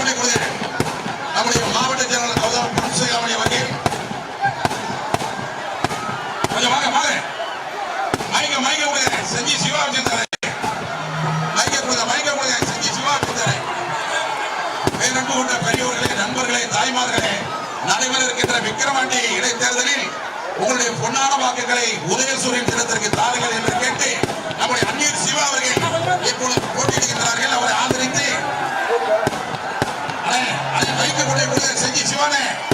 மைக்கப்படி கொடுங்க நம்முடைய மாவட்ட செயலாளர் கௌதம் பொன்சேகாமணி அவர்கள். கொஞ்சம் வாங்க வாங்க. மைக்க மைக்க கொடுங்க. செஞ்சி சிவா வச்சிருந்தாரு மைக்க கொடுங்க மைக்க கொடுங்க. செஞ்சி சிவா வச்சிருந்தாரு பேரன்பு கொண்ட பெரியவர்களே நண்பர்களே தாய்மார்களே நடைபெற இருக்கின்ற விக்கிரவாண்டி இடைத்தேர்தலில் உங்களுடைய பொன்னான வாக்குகளை உதயசூரியன் தினத்திற்கு தாருங்கள் என்று மைக்க கொண்டு போய் கொடுங்க செஞ்சி சிவானே மைக்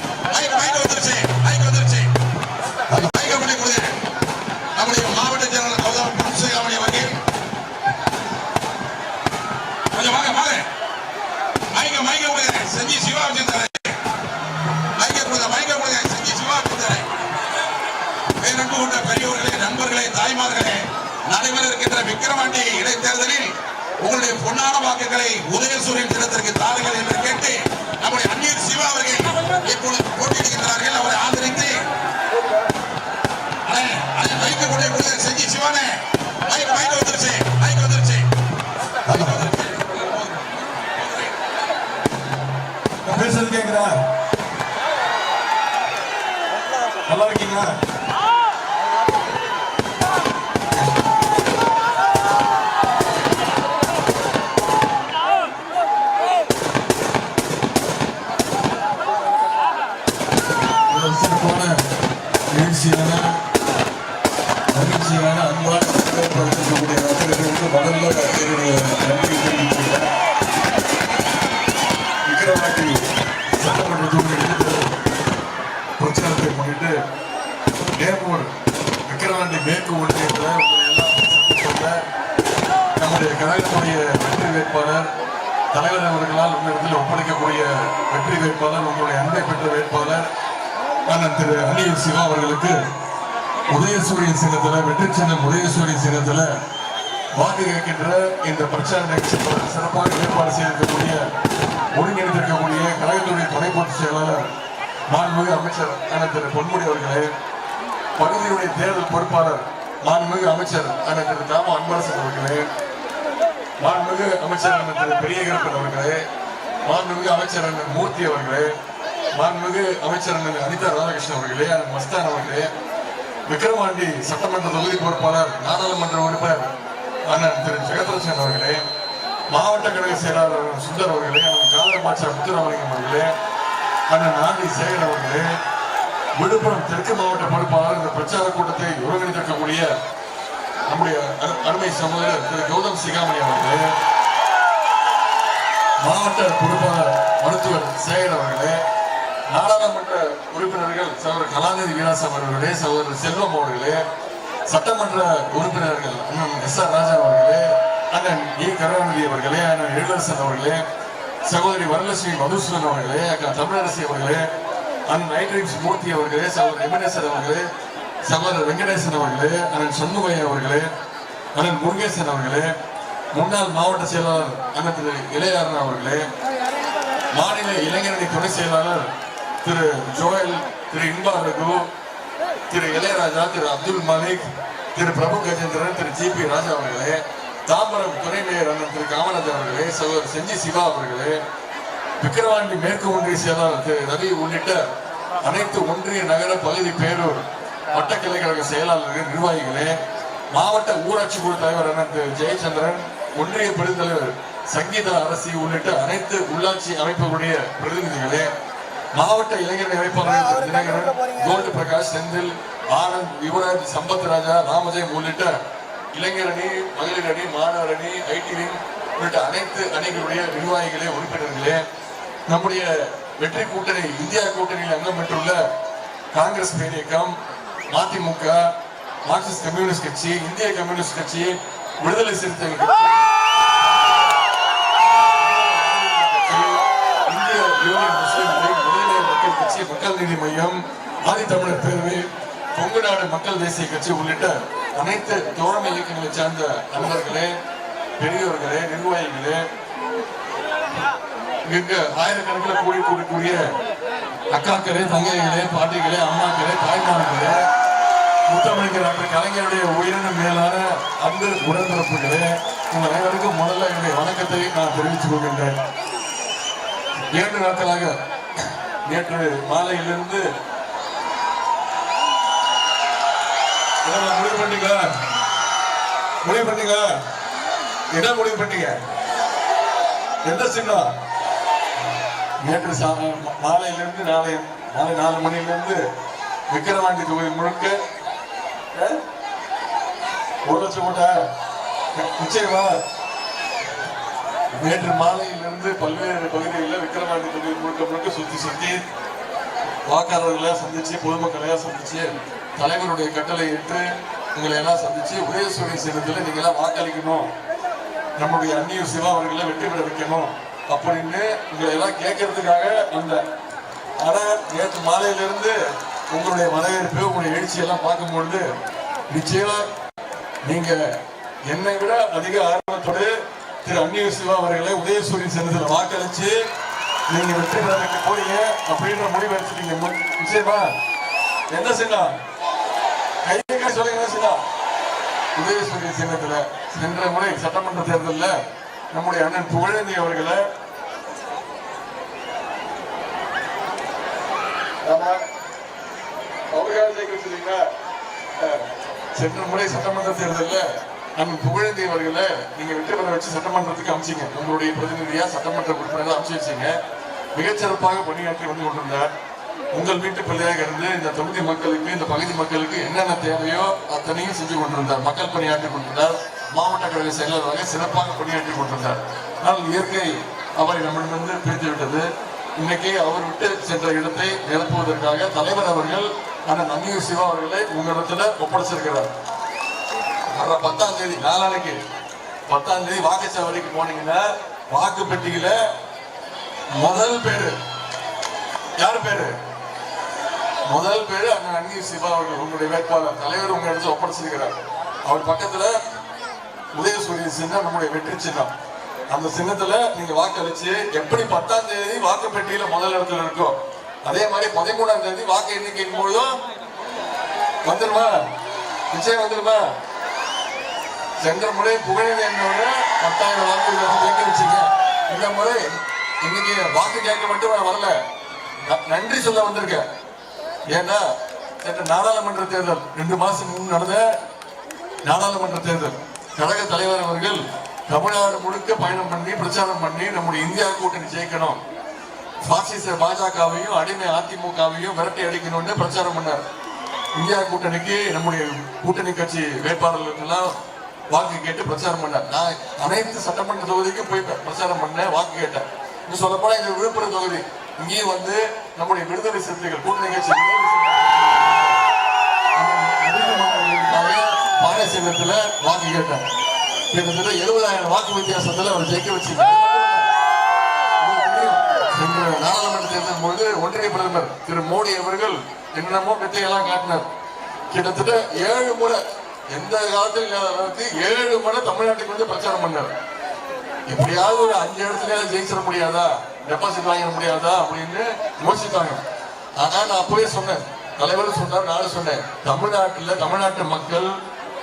எழுச்சியான மகிழ்ச்சியான அன்பான வரவேற்பளிக்கக்கூடிய ரசிகர்களுக்கு முதல்ல என்னுடைய நன்றியை விக்கிரவாண்டி சட்டமன்ற தொகுதி பிரச்சாரத்தை முன்னிட்டு நேமூர் விக்கிரவாண்டி மேற்கு ஒன்றியத்தில் எல்லாம் நம்முடைய கழகத்துடைய வெற்றி வேட்பாளர் தலைவர் அவர்களால் உங்களிடத்தில் ஒப்படைக்கக்கூடிய வெற்றி வேட்பாளர் உங்களுடைய அன்பை பெற்ற வேட்பாளர் அண்ணன் திரு அணியில் சிவா அவர்களுக்கு உதயசூரிய சின்னத்தில் வெற்றி சின்னம் உதயசூரிய சின்னத்தில் வாக்கு கேட்கின்ற இந்த பிரச்சார நிகழ்ச்சி சிறப்பாக ஏற்பாடு செய்திருக்கக்கூடிய ஒருங்கிணைந்திருக்கக்கூடிய கழகத்துடைய துணை பொதுச் செயலாளர் மாண்புமிகு அமைச்சர் அண்ணன் திரு பொன்முடி அவர்களே பகுதியுடைய தேர்தல் பொறுப்பாளர் மாண்புமிகு அமைச்சர் அண்ணன் திரு தாம அன்பரசன் அவர்களே மாண்புமிகு அமைச்சர் அண்ணன் திரு பெரியகரப்பன் அவர்களே மாண்புமிகு அமைச்சர் அண்ணன் மூர்த்தி அவர்களே மாண்புமிகு அமைச்சர் அண்ணன் அனிதா ராதாகிருஷ்ணன் அவர்களே மஸ்தான் அவர்களே விக்ரவாண்டி சட்டமன்ற தொகுதி பொறுப்பாளர் நாடாளுமன்ற உறுப்பினர் அண்ணன் திரு ஜெகதரசன் அவர்களே மாவட்ட கழக செயலாளர் சுந்தர் அவர்களே அண்ணன் காதரமாச்சார் முத்துராமலிங்கம் அவர்களே அண்ணன் நாந்தி சேகர் அவர்களே விழுப்புரம் தெற்கு மாவட்ட பொறுப்பாளர் இந்த பிரச்சார கூட்டத்தை ஒருங்கிணைத்திருக்கக்கூடிய நம்முடைய அருமை சகோதரர் திரு கௌதம் சிகாமணி அவர்களே மாவட்ட பொறுப்பாளர் மருத்துவர் சேகர் அவர்களே நாடாளுமன்ற உறுப்பினர்கள் சகோதரர் கலாநிதி வீராசம் அவர்களே சகோதரர் செல்வம் அவர்களே சட்டமன்ற உறுப்பினர்கள் அண்ணன் எஸ் ஆர் ராஜா அவர்களே அண்ணன் ஏ கருணாநிதி அவர்களே அண்ணன் எழிலரசன் அவர்களே சகோதரி வரலட்சுமி மதுசூதன் அவர்களே அக்கா தமிழரசி அவர்களே அண்ணன் நைட்ரிக்ஸ் மூர்த்தி அவர்களே சகோதரர் எமினேசன் அவர்களே சகோதரர் வெங்கடேசன் அவர்களே அண்ணன் சண்முகையா அவர்களே அண்ணன் முருகேசன் அவர்களே முன்னாள் மாவட்ட செயலாளர் அண்ணன் திரு இளையாரன் அவர்களே மாநில இளைஞரணி துணை செயலாளர் Thiru Joel Thiru Inba Raghu Thiru Ilaiyaraaja Thiru Abdul Malik Thiru Prabhu Gajendran Thiru G P Raja அவர்களே தாம்பரம் துணை மேயர் அண்ணன் திரு காமராஜர் அவர்களே சகோதரர் செஞ்சி சிவா அவர்களே விக்கிரவாண்டி மேற்கு ஒன்றிய செயலாளர் திரு ரவி உள்ளிட்ட அனைத்து ஒன்றிய நகர பகுதி பேரூர் வட்டக்கிளை கழக செயலாளர்கள் நிர்வாகிகளே மாவட்ட ஊராட்சி குழு தலைவர் அண்ணன் திரு ஜெயச்சந்திரன் ஒன்றிய பெருந்தலைவர் சங்கீதா அரசி உள்ளிட்ட அனைத்து உள்ளாட்சி அமைப்புகளுடைய பிரதிநிதிகளே மாவட்ட இளைஞர் அமைப்பாளர்கள் திரு தினகரன் கோல்டு பிரகாஷ் செந்தில் ஆனந்த் யுவராஜ் சம்பத் ராஜா ராமஜெயம் உள்ளிட்ட இளைஞர் அணி மகளிர் அணி மாணவர் அணி ஐடி விங் உள்ளிட்ட அனைத்து அணிகளுடைய நிர்வாகிகளே உறுப்பினர்களே நம்முடைய வெற்றி கூட்டணி இந்தியா கூட்டணியில் அங்கம் பெற்றுள்ள காங்கிரஸ் பேரியக்கம் மதிமுக மார்க்சிஸ்ட் கம்யூனிஸ்ட் கட்சி இந்திய கம்யூனிஸ்ட் கட்சி விடுதலை சிறுத்தைகள் இந்திய யூனியன் மக்கள் மக்கள் நீதி மையம் ஆதித்தமிழர் பேரவை கொங்கு நாடு மக்கள் தேசிய கட்சி உள்ளிட்ட அனைத்து தோழமை இயக்கங்களை சார்ந்த நண்பர்களே பெரியோர்களே நிர்வாகிகளே இங்க ஆயிரக்கணக்கில் கூடி கூடக்கூடிய அக்காக்களே தங்கைகளே பாட்டிகளே அம்மாக்களே தாய்மார்களே முத்தமிழ்கிற கலைஞருடைய உயிரின மேலான அன்பு உடன்பிறப்புகளே உங்கள் அனைவருக்கும் முதல்ல என்னுடைய வணக்கத்தை நான் தெரிவித்துக் கொள்கின்றேன். இரண்டு நாட்களாக நேற்று மாலையிலிருந்து முடிவு பண்ணீங்களா முடிவு பண்ணீங்களா என்ன முடிவு பண்ணீங்க எந்த சின்னம்? நேற்று சா- மாலையிலிருந்து நாளை மாலை நாலு மணியிலிருந்து விக்கிரவாண்டி தொகுதி முழுக்க ஒரு லட்சம் கூட நிச்சயமா நேற்று மாலையிலிருந்து பல்வேறு பகுதிகளில் விக்கிரவாண்டி தொகுதி முழுக்க முழுக்க சுற்றி சுற்றி வாக்காளர்களை சந்திச்சு பொதுமக்களையா சந்திச்சு தலைவருடைய கட்டளை ஏற்று உங்களை எல்லாம் சந்திச்சு உதயசூரிய சின்னத்தில் நீங்க எல்லாம் வாக்களிக்கணும். நம்முடைய அந்நியூர் சிவா அவர்களை வெற்றி பெற வைக்கணும் அப்படின்னு உங்களை எல்லாம் கேட்கறதுக்காக வந்தேன் ஆனால் நேற்று மாலையிலிருந்து உங்களுடைய வரவேற்பு உங்களுடைய எழுச்சியெல்லாம் பார்க்கும்பொழுது நிச்சயமா நீங்க என்னை விட அதிக ஆர்வத்தோடு திரு அந்நிய சிவா அவர்களை உதயசூரியன் சின்னத்தில் வாக்களிச்சு நீங்க வெற்றி பெற வைக்க போறீங்க அப்படின்ற முடிவு எடுத்துட்டீங்க. நிச்சயமா? என்ன சின்னம் கையை சொல்லுங்க என்ன செய்யலாம் உதயசூரிய சின்னத்துல சென்ற முறை சட்டமன்ற தேர்தலில் நம்முடைய அண்ணன் புகழேந்தி அவர்களை ஆமா ஜெயிக்க சென்ற முறை சட்டமன்ற தேர்தலில் நம்ம புகழேந்தி அவர்களை நீங்க வெற்றி பெற வச்சு சட்டமன்றத்துக்கு அமைச்சிங்க. உங்களுடைய பிரதிநிதியா சட்டமன்ற உறுப்பினராக அமைச்சு வச்சீங்க. மிகச்சிறப்பாக பணியாற்றி வந்து கொண்டிருந்தார். உங்கள் வீட்டு பிள்ளையாக இருந்து இந்த தொகுதி மக்களுக்கு இந்த பகுதி மக்களுக்கு என்னென்ன தேவையோ அத்தனையும் செஞ்சு கொண்டிருந்தார். மக்கள் பணியாற்றி கொண்டிருந்தார். மாவட்ட கழக செயலராக சிறப்பாக பணியாற்றி கொண்டிருந்தார். ஆனால் இயற்கை அவரை நம்மிடமிருந்து பிரித்து விட்டது. இன்னைக்கு அவர் விட்டு சென்ற இடத்தை நிரப்புவதற்காக தலைவர் அவர்கள் அந்த நன்னியூர் சிவா அவர்களை உங்களிடத்துல ஒப்படைச்சிருக்கிறார். வர்ற பத்தாம் தேதி நாளானைக்கு பத்தாம் தேதி வாக்குச்சாவடிக்கு போனீங்கன்னா வாக்கு பெட்டியில முதல் பேரு. யார் பேரு? முதல் பேரு அங்க அன்னி சிவா அவர்கள் உங்களுடைய வேட்பாளர். தலைவர் உங்க இடத்துல ஒப்படைச்சிருக்கிறார். அவர் பக்கத்துல உதயசூரிய சின்னம் நம்முடைய வெற்றி சின்னம். அந்த சின்னத்துல நீங்க வாக்களிச்சு எப்படி பத்தாம் தேதி வாக்கு பெட்டியில முதல் இடத்துல இருக்கும் அதே மாதிரி பதிமூணாம் தேதி வாக்கு எண்ணிக்கையின் பொழுதும் வந்துருமா? நிச்சயம் வந்துருமா? சென்ற முறை புகழேந்தி என்னோட பத்தாயிரம் வாக்குகள் கேட்க வச்சுங்க. இந்த முறை இன்னைக்கு வாக்கு கேட்க மட்டும் நான் வரல. ந- நன்றி சொல்ல வந்திருக்கேன். ஏன்னா சென்ற நாடாளுமன்ற தேர்தல் ரெண்டு மாசம் முன் நடந்த நாடாளுமன்ற தேர்தல் கழக தலைவர் அவர்கள் தமிழ்நாடு முழுக்க பயணம் பண்ணி பிரச்சாரம் பண்ணி நம்முடைய இந்தியா கூட்டணி ஜெயிக்கணும். பாசிச பாஜகவையும் அடிமை அதிமுகவையும் விரட்டி அடிக்கணும்னு பிரச்சாரம் பண்ணார். இந்தியா கூட்டணிக்கு நம்முடைய கூட்டணி கட்சி வேட்பாளர்களுக்கெல்லாம் வாக்கு கேட்டு பிரச்சாரம் பண்ணார். நான் அனைத்து சட்டமன்ற தொகுதிக்கும் போய் பிரச்சாரம் பண்ணேன் வாக்கு கேட்டேன். இன்னும் சொல்ல போனா இந்த விழுப்புரம் தொகுதி. இங்கேயும் வந்து நம்முடைய விடுதலை சிறுத்தைகள் கூட்டணி கட்சி பாலசீனத்துல வாக்கு கேட்டேன். கிட்டத்தட்ட எழுபதாயிரம் வாக்கு வித்தியாசத்துல அவர் ஜெயிக்க வச்சு நாடாளுமன்ற தேர்தல் போது ஒன்றிய பிரதமர் திரு மோடி அவர்கள் என்னென்னமோ மெத்தையெல்லாம் காட்டினார். கிட்டத்தட்ட ஏழு முறை எந்த காலத்தில் அளவுக்கு ஏழு முறை தமிழ்நாட்டுக்கு வந்து பிரச்சாரம் பண்ணார். எப்படியாவது ஒரு அஞ்சு இடத்துலயாவது ஜெயிச்சிட முடியாதா? டெபாசிட் வாங்கிட முடியாதா? அப்படின்னு யோசித்தாங்க ஆனா நான் அப்பவே சொன்னேன். தலைவர் சொன்னார் நானும் சொன்னேன். தமிழ்நாட்டுல தமிழ்நாட்டு மக்கள்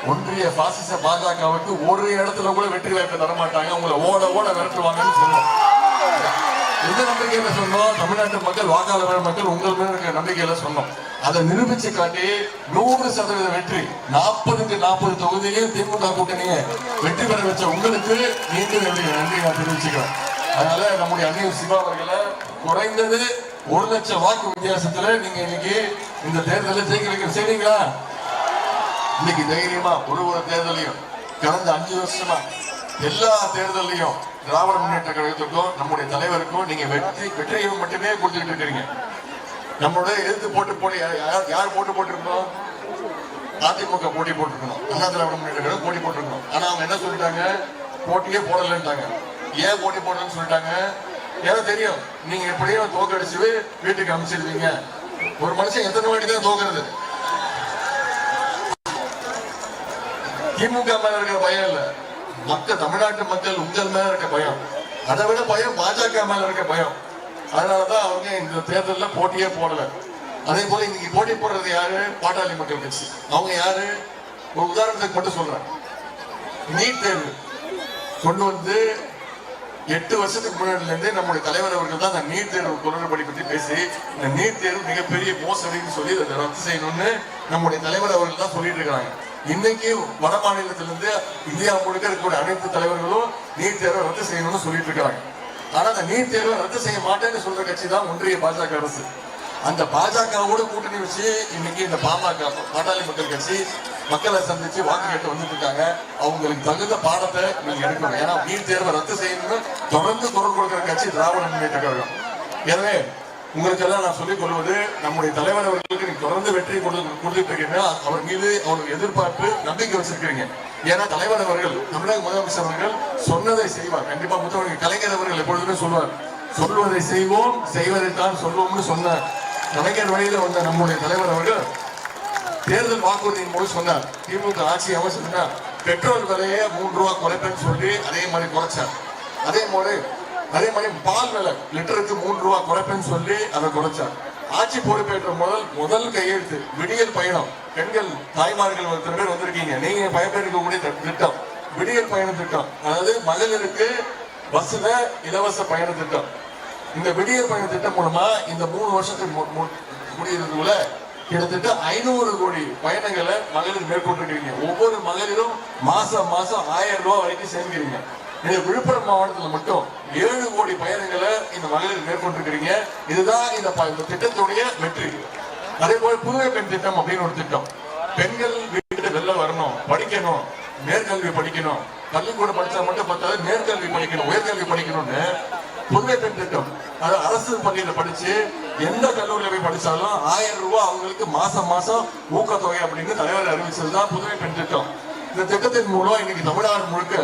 ஒன்றிய பாசிச பாஜகவுக்கு ஒரு இடத்துல கூட வெற்றி வாய்ப்பு தர மாட்டாங்க உங்களை ஓட ஓட விரட்டுவாங்கன்னு சொன்னேன். எந்த நம்பிக்கையில சொன்னோம். தமிழ்நாட்டு மக்கள் வாக்காளர் மக்கள் உங்கள் மேல இருக்கிற நம்பிக்கையில சொன்னோம். அதை நிரூபிச்சு காட்டி நூறு சதவீத வெற்றி நாற்பதுக்கு நாற்பது தொகுதியையும் திமுக கூட்டணியை வெற்றி பெற வச்ச உங்களுக்கு மீண்டும் என்னுடைய நன்றி நான் தெரிவிச்சுக்கிறேன். அதனால நம்முடைய அன்னியர் சிவா அவர்களை குறைந்தது ஒரு லட்சம் வாக்கு வித்தியாசத்துல நீங்க இன்னைக்கு இந்த தேர்தலில் ஜெயிக்க வைக்கிற சரிங்களா? இன்னைக்கு தைரியமா ஒரு ஒரு தேர்தலையும் கடந்த அஞ்சு வருஷமா எல்லா தேர்தலையும் திராவிட முன்னேற்ற கழகத்துக்கும் நம்முடைய தலைவருக்கும் நீங்க வெற்றி வெற்றியை மட்டுமே கொடுத்துட்டு இருக்கிறீங்க. நம்மளுடைய எதிர்த்து போட்டு போட்டு யார் யார் போட்டு போட்டிருக்கோம்? அதிமுக போட்டி போட்டிருக்கணும் அண்ணா திராவிட முன்னேற்ற கழகம் போட்டி போட்டிருக்கணும் ஆனா அவங்க என்ன சொல்லிட்டாங்க? போட்டியே போடலன்ட்டாங்க. ஏன் போட்டி போடலன்னு சொல்லிட்டாங்க? ஏதோ தெரியும். நீங்க எப்படியும் தோக்கடிச்சு வீட்டுக்கு அமைச்சிருவீங்க. ஒரு மனுஷன் எத்தனை வாட்டி தான் தோக்குறது? திமுக மேல இருக்கிற பயம் இல்லை. மக்கள் தமிழ்நாட்டு மக்கள் உங்கள் மேல இருக்க பயம். அதை விட பயம் பாஜக மேல இருக்க பயம். அதனாலதான் அவங்க இந்த தேர்தலில் போட்டியே போடல. அதே போல இன்னைக்கு போட்டி போடுறது யாரு? பாட்டாளி மக்கள் கட்சி. அவங்க யாரு? ஒரு உதாரணத்துக்கு மட்டும் சொல்றேன். நீட் தேர்வு. கொண்டு வந்து எட்டு வருஷத்துக்கு முன்னாடிலேருந்தே நம்முடைய தலைவர் அவர்கள் தான் அந்த நீட் தேர்வு குரல்படி பத்தி பேசி இந்த நீட் தேர்வு மிகப்பெரிய மோசடின்னு சொல்லி அதை ரத்து செய்யணும்னு நம்முடைய தலைவர் அவர்கள் தான் சொல்லிட்டு இருக்கிறாங்க. இன்னைக்கு வட மாநிலத்திலிருந்து இந்தியா முழுக்க இருக்கக்கூடிய அனைத்து தலைவர்களும் நீட் தேர்வை ரத்து செய்யணும்னு சொல்லிட்டு இருக்காங்க. ஆனா அந்த நீட் தேர்வை ரத்து செய்ய மாட்டேன்னு சொல்ற கட்சி தான் ஒன்றிய பாஜக அரசு. அந்த பாஜகவோட கூட்டணி வச்சு இன்னைக்கு இந்த பாமக பாட்டாளி மக்கள் கட்சி மக்களை சந்திச்சு வாக்கு கேட்டு வந்துட்டு இருக்காங்க. அவங்களுக்கு தகுந்த பாடத்தை நீங்க எடுக்கணும். ஏன்னா நீட் தேர்வை ரத்து செய்யணும்னு தொடர்ந்து குரல் கொடுக்கிற கட்சி திராவிட முன்னேற்ற கழகம். எனவே உங்களுக்கெல்லாம் நான் சொல்லிக் கொள்வது நம்முடைய தலைவர் அவர்களுக்கு நீங்க தொடர்ந்து வெற்றி கொடுத்து கொடுத்துட்டு இருக்கீங்க அவர் மீது அவருக்கு எதிர்பார்ப்பு நம்பிக்கை வச்சிருக்கிறீங்க. ஏன்னா தலைவர் அவர்கள் தமிழக முதலமைச்சர் அவர்கள் சொன்னதை செய்வார். கண்டிப்பா முதல்வர் கலைஞர் அவர்கள் எப்பொழுதுமே சொல்வார். சொல்வதை செய்வோம் செய்வதைத்தான் சொல்வோம்னு சொன்ன கலைஞர் வழியில வந்த நம்முடைய தலைவர் அவர்கள் தேர்தல் வாக்குறுதியின் போது சொன்னார். திமுக ஆட்சி அமைச்சர்னா பெட்ரோல் விலையை மூன்று ரூபா குறைப்பேன்னு சொல்லி அதே மாதிரி குறைச்சார். அதே மாதிரி அதே மாதிரி பால் விலை லிட்டருக்கு மூன்று ரூபா குறைப்பேன்னு சொல்லி அதை குறைச்சார் ஆட்சி பொறுப்பேற்ற முதல் முதல் கையெழுத்து விடியல் பயணம். பெண்கள் தாய்மார்கள் ஒருத்தர் பேர் வந்திருக்கீங்க. நீங்க பயன்பெறக்கூடிய திட்டம். விடியல் பயண திட்டம். அதாவது மகளிருக்கு பஸ்ல இலவச பயண திட்டம். இந்த விடியல் பயண திட்டம் மூலமா இந்த மூணு வருஷத்துக்கு மு- முடியறதுக்குள்ள கிட்டத்தட்ட ஐநூறு கோடி பயணங்களை மகளிர் மேற்கொண்டிருக்கிறீங்க ஒவ்வொரு மகளிரும் மாசம் மாசம் ஆயிரம் ரூபாய் வரைக்கும் சேர்க்கிறீங்க இந்த விழுப்புரம் மாவட்டத்துல மட்டும் ஏழு கோடி பயணங்களை இந்த மகளிர் மேற்கொண்டிருக்கிறீங்க. இதுதான் இந்த இந்த திட்டத்துடைய வெற்றி அதே போல புதுவை பெண் திட்டம் அப்படின்னு ஒரு திட்டம். பெண்கள் வீட்டு வெளில வரணும் படிக்கணும் மேற்கல்வி படிக்கணும். பள்ளிக்கூடம் படிச்சா மட்டும் பத்தாது மேற்கல்வி படிக்கணும் உயர்கல்வி படிக்கணும்னு புதுமை பெண் திட்டம். அது அரசு பள்ளியில படிச்சு எந்த கல்லூரியில போய் படிச்சாலும் ஆயிரம் ரூபாய் அவங்களுக்கு மாசம் மாசம் ஊக்கத்தொகை அப்படின்னு தலைவர் அறிவிச்சதுதான் புதுமை பெண் திட்டம். இந்த திட்டத்தின் மூலம் இன்னைக்கு தமிழ்நாடு முழுக்க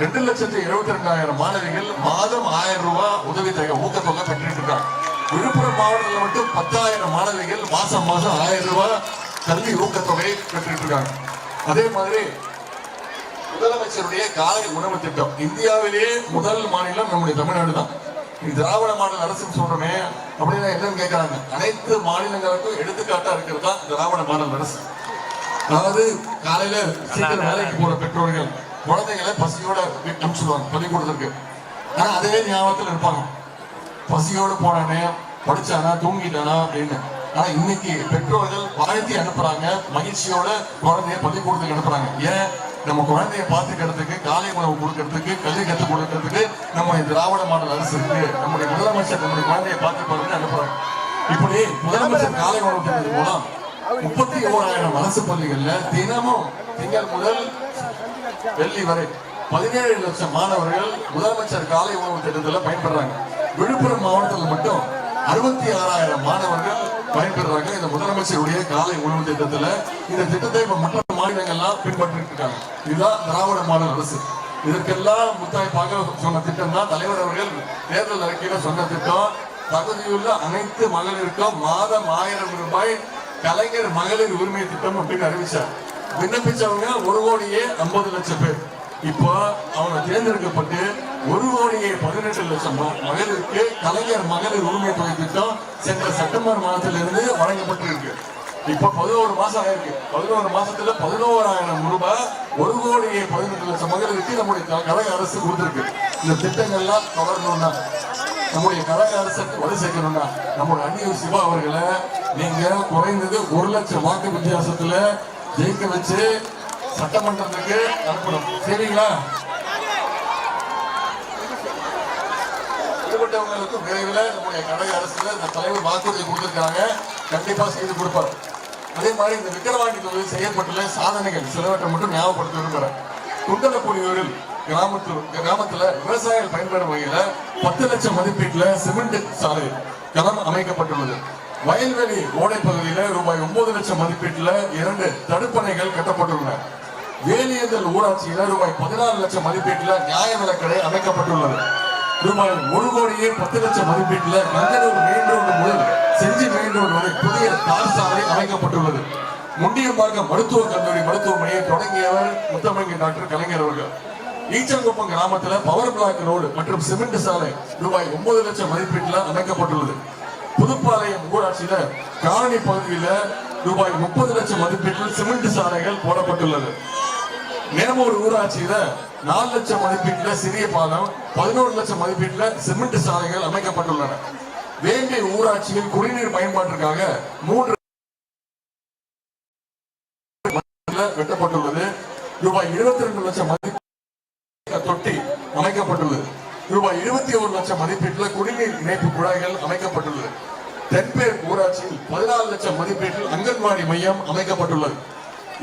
ரெண்டு லட்சத்தி இருபத்தி ரெண்டாயிரம் மாணவிகள் மாதம் ஆயிரம் ரூபாய் உதவித்தொகை ஊக்கத்தொகை பெற்றுட்டு இருக்காங்க. விழுப்புரம் மாவட்டத்தில் மட்டும் பத்தாயிரம் மாணவிகள் மாசம் மாசம் ஆயிரம் ரூபாய் கல்வி ஊக்கத்தொகை பெற்றுட்டு இருக்காங்க. அதே மாதிரி முதலமைச்சருடைய காலை உணவு திட்டம். இந்தியாவிலேயே முதல் மாநிலம் நம்முடைய தமிழ்நாடு தான். திராவிட மாடல் அரசுன்னு சொல்றோமே அப்படின்னா என்னன்னு கேட்கறாங்க அனைத்து மாநிலங்களுக்கும் எடுத்துக்காட்டா இருக்கிறது தான் திராவிட மாடல் அரசு. அதாவது காலையில சீக்கிரம் வேலைக்கு போற பெற்றோர்கள் குழந்தைகளை பசியோட வீட்டு சொல்லுவாங்க பள்ளிக்கூடத்துக்கு ஆனா அதே ஞாபகத்துல இருப்பாங்க. பசியோட போனானே படிச்சானா தூங்கிட்டானா அப்படின்னு. ஆனா இன்னைக்கு பெற்றோர்கள் வாழ்த்தி அனுப்புறாங்க மகிழ்ச்சியோட குழந்தைய பள்ளிக்கூடத்துக்கு அனுப்புறாங்க. ஏன்? நம்ம குழந்தைய பாத்துக்கிறதுக்கு காலை உணவு கொடுக்கறதுக்கு கல்வி கற்றுக் கொடுக்கறதுக்கு நம்ம திராவிட மாடல் அரசு இருக்கு. நம்முடைய முதலமைச்சர் நம்முடைய குழந்தைய பார்த்து அனுப்புறாங்க. இப்படி முதலமைச்சர் காலை உணவு திட்டத்தின் மூலம் முப்பத்தி ஓராயிரம் அரசு பள்ளிகள்ல தினமும் திங்கள் முதல் வெள்ளி வரை பதினேழு லட்சம் மாணவர்கள் முதலமைச்சர் காலை உணவு திட்டத்துல பயன்படுறாங்க. விழுப்புரம் மாவட்டத்தில் மட்டும் அறுபத்தி ஆறாயிரம் மாணவர்கள் பயன்பெறாங்க இந்த முதலமைச்சருடைய காலை உணவு திட்டத்துல இந்த திட்டத்தை இப்ப மற்ற மாநிலங்கள்லாம் பின்பற்றிட்டு இருக்காங்க. இதுதான் திராவிட மாடல் அரசு. இதற்கெல்லாம் முத்தாய்ப்பாக சொன்ன திட்டம் தான் தலைவர் அவர்கள் தேர்தல் அறிக்கையில சொன்ன திட்டம். தகுதியுள்ள அனைத்து மகளிருக்கும் மாதம் ஆயிரம் ரூபாய் கலைஞர் மகளிர் உரிமை திட்டம் அப்படின்னு அறிவிச்சார். விண்ணப்பிச்சவங்க ஒரு கோடியே ஐம்பது லட்சம் பேர். இப்போ அவங்க தேர்ந்தெடுக்கப்பட்டு ஒரு கோடியே பதினெட்டு லட்சம் மகளிருக்கு கலைஞர் மகளிர் உரிமை தொகை திட்டம் சென்ற செப்டம்பர் மாதத்திலிருந்து வழங்கப்பட்டிருக்கு. இப்ப பதினோரு மாசம் ஆயிருக்கு. பதினோரு மாசத்துல பதினோராயிரம் ரூபாய் ஒரு கோடியே பதினெட்டு லட்சம் மகளிருக்கு நம்முடைய க- அரசு கொடுத்திருக்கு. இந்த திட்டங்கள்லாம் தொடரணும்னா நம்முடைய கழக அரசுக்கு வலு சேர்க்கணும்னா நம்முடைய அந்நியூர் சிவா அவர்களை நீங்க குறைந்தது ஒரு லட்சம் வாக்கு வித்தியாசத்துல ஜெயிக்க வச்சு சட்டமன்றத்துக்கு அனுப்பணும். சரிங்களா? ஈடுபட்டவங்களுக்கு விரைவில் நம்முடைய கழக அரசுல இந்த தலைவர் வாக்குறுதி கொடுத்திருக்காங்க. கண்டிப்பா செய்து கொடுப்பார். அதே மாதிரி இந்த விக்கிரவாண்டி தொகுதியில் செய்யப்பட்டுள்ள சாதனைகள் சிலவற்றை மட்டும் ஞாபகப்படுத்த விரும்புகிறேன் குண்டலப்பூடியூரில் கிராமத்தில் கிராமத்துல விவசாயிகள் பயன்பெறும் வகையில பத்து லட்சம் மதிப்பீட்டுல சிமெண்ட் சாலை களம் அமைக்கப்பட்டுள்ளது. வயல்வெளி ஓடை பகுதியில் ரூபாய் ஒன்பது லட்சம் மதிப்பீட்டில் இரண்டு தடுப்பணைகள் கட்டப்பட்டுள்ளன. வேலியந்தல் ஊராட்சியில ரூபாய் பதினாறு லட்சம் மதிப்பீட்டில் நியாய விலக்கடை அமைக்கப்பட்டுள்ளது. ரூபாய் ஒரு கோடியே பத்து லட்சம் மதிப்பீட்டில் கங்கனூர் மெயின் ரோடு முதல் செஞ்சி மெயின் ரோடு வரை புதிய தார் சாலை அமைக்கப்பட்டுள்ளது. முண்டியம்பாக்கம் மருத்துவக் கல்லூரி மருத்துவமனையை தொடங்கியவர் முத்தமிழ் டாக்டர் கலைஞர் அவர்கள். ஈச்சங்குப்பம் கிராமத்தில் பவர் பிளாக் ரோடு மற்றும் சிமெண்ட் சாலை ரூபாய் ஒன்பது லட்சம் மதிப்பீட்டில் அமைக்கப்பட்டுள்ளது. புதுப்பாளையம் ஊராட்சியில காலனி பகுதியில ரூபாய் முப்பது லட்சம் மதிப்பீட்டில் சிமெண்ட் சாலைகள் போடப்பட்டுள்ளது. நேமூர் ஊராட்சியில நாலு லட்சம் மதிப்பீட்டுல சிறிய பாலம் பதினோரு லட்சம் மதிப்பீட்டுல சிமெண்ட் சாலைகள் அமைக்கப்பட்டுள்ளன. வேங்கை ஊராட்சியில் குடிநீர் பயன்பாட்டிற்காக மூன்று வெட்டப்பட்டுள்ளது. ரூபாய் இருபத்தி ரெண்டு லட்சம் மதிப்பு தொட்டி அமைக்கப்பட்டுள்ளது. ரூபாய் இருபத்தி ஒரு லட்சம் மதிப்பீட்டில் குடிநீர் இணைப்பு குழாய்கள் அமைக்கப்பட்டுள்ளது. தென்பேர் ஊராட்சியில் பதினாலு லட்சம் மதிப்பீட்டில் அங்கன்வாடி மையம் அமைக்கப்பட்டுள்ளது.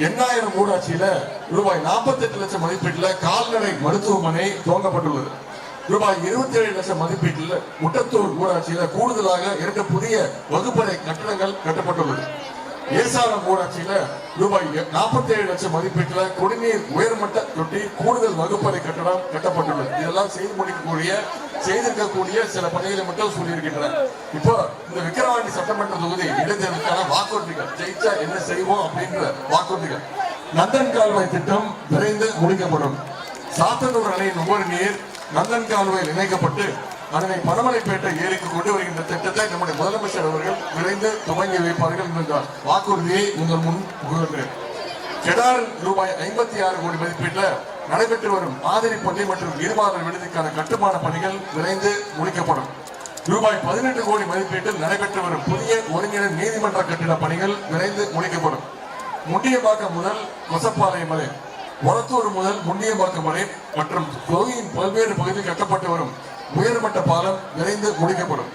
எண்ணாயிரம் ஊராட்சியில ரூபாய் நாற்பத்தி எட்டு லட்சம் மதிப்பீட்டில் கால்நடை மருத்துவமனை துவங்கப்பட்டுள்ளது. ரூபாய் இருபத்தி ஏழு லட்சம் மதிப்பீட்டில் முட்டத்தூர் ஊராட்சியில கூடுதலாக இரண்டு புதிய வகுப்பறை கட்டடங்கள் கட்டப்பட்டுள்ளது. ஏசாரம் ஊராட்சியில ரூபாய் நாற்பத்தி ஏழு லட்சம் மதிப்பீட்டில் குடிநீர் உயர்மட்ட தொட்டி கூடுதல் வகுப்பறை கட்டடம் கட்டப்பட்டுள்ளது. இதெல்லாம் செய்து முடிக்கக்கூடிய செய்திருக்கக்கூடிய சில பணிகளை மட்டும் சொல்லியிருக்கின்றன இப்போ இந்த விக்கிரவாண்டி சட்டமன்ற தொகுதி இடைத்தேர்தலுக்கான வாக்குறுதிகள் ஜெயிச்சா என்ன செய்வோம் அப்படின்ற வாக்குறுதிகள். நந்தன் கால்வாய் திட்டம் விரைந்து முடிக்கப்படும். சாத்தனூர் அணையின் ஒவ்வொரு நீர் நந்தன் கால்வாயில் இணைக்கப்பட்டு அதனை பனமலைப்பேட்டை ஏரிக்கு கொண்டு வருகின்ற திட்டத்தை நம்முடைய முதலமைச்சர் அவர்கள் விரைந்து துவங்கி வைப்பார்கள் என்ற வாக்குறுதியை உங்கள் முன் புகுகின்றேன் கெடார் ரூபாய் ஐம்பத்தி ஆறு கோடி மதிப்பீட்டில் நடைபெற்று வரும் மாதிரி பள்ளி மற்றும் இருமாதல் விடுதிக்கான கட்டுமான பணிகள் விரைந்து முடிக்கப்படும். ரூபாய் பதினெட்டு கோடி மதிப்பீட்டில் நடைபெற்று வரும் புதிய ஒருங்கிணைந்த நீதிமன்ற கட்டிட பணிகள் விரைந்து முடிக்கப்படும். முண்டியம்பாக்கம் முதல் கொசப்பாளையம் வரை ஒரத்தூர் முதல் முண்டியம்பாக்கம் வரை மற்றும் தொகுதியின் பல்வேறு பகுதியில் கட்டப்பட்டு வரும் உயர்மட்ட பாலம் விரைந்து முடிக்கப்படும்.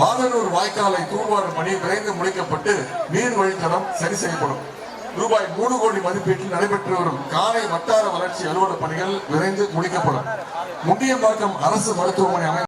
வாதனூர் வாய்க்காலை தூர்வாரும் பணி விரைந்து முடிக்கப்பட்டு நீர் வழித்தடம் சரி செய்யப்படும். ரூபாய் மூணு கோடி மதிப்பீட்டில் நடைபெற்று வரும் காலை வட்டார வளர்ச்சி அலுவலக பணிகள் விரைந்து முடிக்கப்படும். முண்டியம்பாக்கம் அரசு மருத்துவமனை